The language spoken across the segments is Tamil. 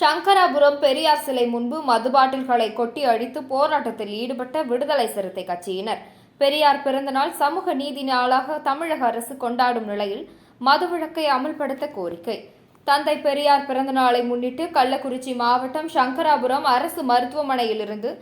சங்கராபுரம் பெரியார் சிலை முன்பு மது பாட்டில்களை கொட்டி அடித்து போராட்டத்தில் ஈடுபட்ட விடுதலை சிறுத்தை கட்சியினர். பெரியார் பிறந்தநாள் சமூக நீதி நாளாக தமிழக அரசு கொண்டாடும் நிலையில் மதுவிலக்கை அமல்படுத்த கோரிக்கை. தந்தை பெரியார் பிறந்தநாளை முன்னிட்டு கள்ளக்குறிச்சி மாவட்டம் சங்கராபுரம் அரசு மருத்துவமனையிலிருந்து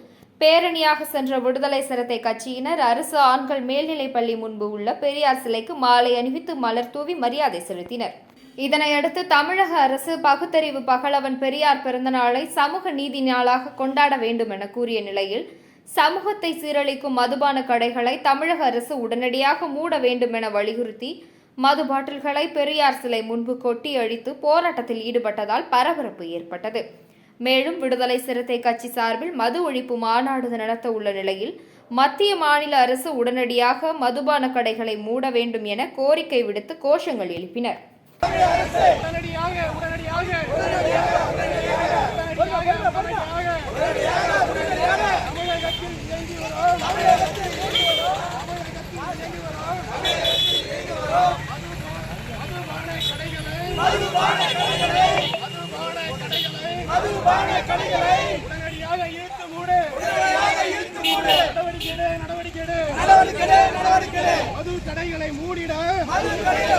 பேரணியாக சென்ற விடுதலை சிறுத்தை கட்சியினர் அரசு ஆண்கள் மேல்நிலைப் பள்ளி முன்பு உள்ள பெரியார் சிலைக்கு மாலை அணிவித்து மலர் தூவி மரியாதை செலுத்தினர். இதனையடுத்து தமிழக அரசு பகுத்தறிவு பகலவன் பெரியார் பிறந்தநாளை சமூக நீதி நாளாக கொண்டாட வேண்டும் என கூறிய நிலையில் சமூகத்தை சீரழிக்கும் மதுபான கடைகளை தமிழக அரசு உடனடியாக மூட வேண்டும் என வலியுறுத்தி மது பாட்டில்களை பெரியார் சிலை முன்பு கொட்டி அழித்து போராட்டத்தில் ஈடுபட்டதால் பரபரப்பு ஏற்பட்டது. மேலும் விடுதலை சிறுத்தை கட்சி சார்பில் மது ஒழிப்பு மாநாடு நடத்த உள்ள நிலையில் மத்திய மாநில அரசு உடனடியாக மதுபான கடைகளை மூட வேண்டும் என கோரிக்கை விடுத்து கோஷங்கள் எழுப்பினர். நடவடிக்கை நடவடிக்கை மது கடைகளை மூடிட மது கடைகளை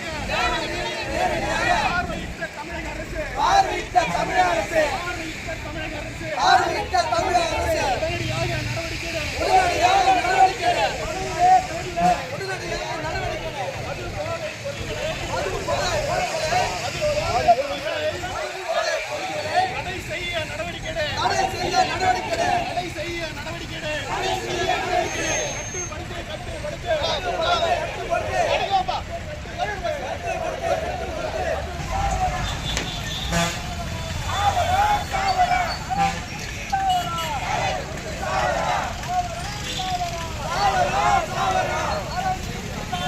நடவடிக்கை நடவடிக்கை